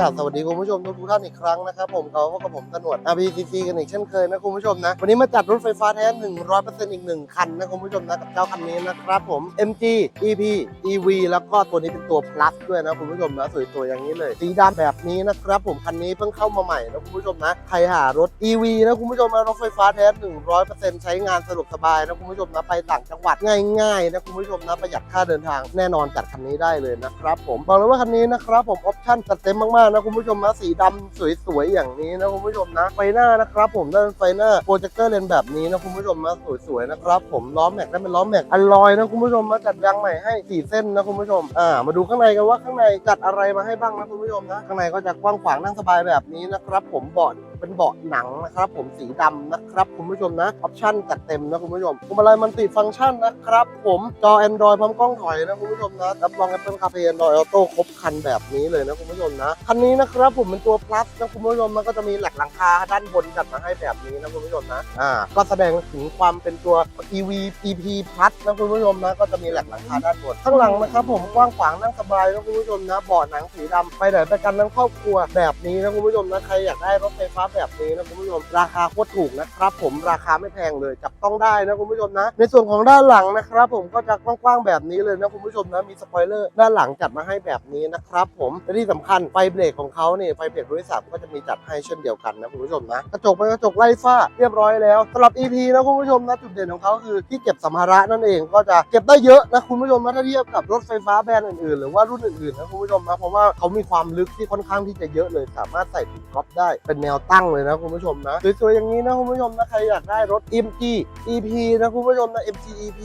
กราบสวัสดีคุณผู้ชมทุกท่านอีกครั้งนะครับผมเขาพบกับผมตนวด RBCC กันอีกเช่นเคยนะคุณผู้ชมนะ วันนี้มาจัดรถไฟฟ้าแท้100%อีกหนึ่งคันนะคุณผู้ชมนะกับเจ้าคันนี้นะครับผม MG EP EV แล้วก็ตัวนี้เป็นตัว plus ด้วยนะคุณผู้ชมนะสวยๆอย่างนี้เลยสีดำแบบนี้นะครับผมคันนี้เพิ่งเข้ามาใหม่นะคุณผู้ชมนะใครหารถ EV นะคุณผู้ชมนะรถไฟฟ้าแท้100%ใช้งานสะดวกสบายนะคุณผู้ชมนะไปต่างจังหวัดง่ายๆนะคุณผู้ชมนะประหยัดค่าเดินทางแน่นอนจัดคันนี้ได้เลยนะครับผมบอกเลยว่าคันนี้นะครับผมออปชั่นจัดเต็มมากๆนะคุณผู้ชมนะสีดำสวยๆอย่างนี้นะคุณผู้ชมนะไฟหน้านะครับ ผมด้านไฟหน้าโปรเจคเตอร์เลนแบบนี้นะคุณผู้ชมนะสวยๆนะครับผมล้อแม็กได้เป็นล้อแม็กอลลอยนะคุณผู้ชมมาจัดยางใหม่ให้สี่เส้นนะคุณผู้ชมอ่ามาดูข้างในกันว่าข้างในจัดอะไรมาให้บ้างนะคุณผู้ชมนะข้างในก็จะกว้างขวางนั่งสบายแบบนี้นะครับ ผมบอด เป็นเบาะหนังนะครับ ผมสีดำนะครับคุณผู้ชมนะออปชั่นจัดเต็มนะคุณผู้ชมพวงมาลัยมันติฟังก์ชันนะครับ ผมจอ Android พร้อมกล้องถอยนะคุณผู้ชมนะรับรอง Apple CarPlay Android Auto ครบคันแบบนี้เลยนะคุณผู้ชมนะคันนี้นะครับผมเป็นตัว plus นะคุณผู้ชมมันก็จะมีแหลกหลังคาด้านบนจัดมาให้แบบนี้นะคุณผู้ชมนะอ่าก็แสดงถึงความเป็นตัว EV EP plus นะคุณผู้ชมนะก็จะมีแหลกหลังคาด้านบนข้างหลังนะครับผมกว้างขวางนั่งสบายนะคุณผู้ชมนะเบาะหนังสีดำไปไหนไปกันทั้งครอบครัวแบบนี้นะคุณผู้ชมนะใครอยากได้รถไฟฟ้าแบบนี้นะคุณผู้ชมราคาโคตรถูกนะครับ ผมราคาไม่แพงเลยจับต้องได้นะคุณผู้ชมนะ ในส่วนของด้านหลังนะครับผมก็จะกว้างๆแบบนี้เลยนะคุณผู้ชมนะมีสปอยเลอร์ด้านหลังจัดมาให้แบบนี้นะครับผมและที่สำคัญไฟเบรกของเขาเนี่ยไฟเบรกบริษัทก็จะมีจัดให้เช่นเดียวกันนะคุณผู้ชมนะกระจกเป็นกระจกไล่ฝ้าเรียบร้อยแล้วสำหรับ EP นะคุณผู้ชมนะจุดเด่นของเขาคือที่เก็บสัมภาระนั่นเองก็จะเก็บได้เยอะนะคุณผู้ชมนะถ้าเทียบกับรถไฟฟ้าแบรนด์อื่นๆ หรือว่ารุ่นอื่นๆนะคุณผู้ชมนะเพราะว่าเขามีความลึกที่ค่อนข้างที่จะเยอะเลยสามารถใส่ถุงก๊อฟได้เป็นแนวตั้งเลยนะคุณผู้ชมนะสวยๆอย่างนี้นะคุณผู้ชมนะใครอยากได้รถ MG EP นะคุณผู้ชมนะ MG EP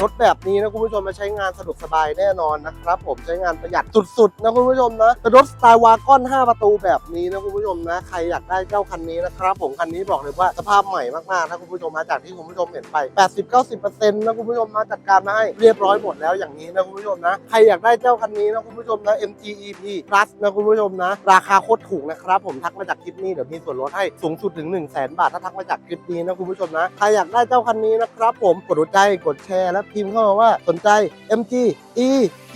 รถแบบนี้นะคุณผู้ชมมาใช้งานสะดวกสบายแน่นอนนะครับ ผมใช้งานประหยัดสุดๆนะคุณผู้ชมนะเป็นรถสไตล์วากอน 5 ประตูแบบนี้นะคุณผู้ชมนะใครอยากได้เจ้าคันนี้นะครับผมคันนี้บอกเลยว่าสภาพใหม่มากๆนะคุณผู้ชมมาจากที่คุณผู้ชมเห็นไป 80-90%นะคุณผู้ชมมาจัดการมาให้เรียบร้อยหมดแล้วอย่างนี้นะคุณผู้ชมนะใครอยากได้เจ้าคันนี้นะคุณผู้ชมนะ MG EP Plus นะคุณผู้ชมนะ ราคาโคตรถูกนะครับผมทักมาจากคลิปนี้เดี๋ยวมีส่วนลดให้สูงสุดถึง1 0 0 0 0แบาทถ้าทักมาจากคลิปนี้นะคุณผู้ชมนะ ใครอยากได้เจ้าคันนี้นะครับผมกดหัวใจกดแชร์และพิมพ์เข้ามาว่าสนใจ MG EP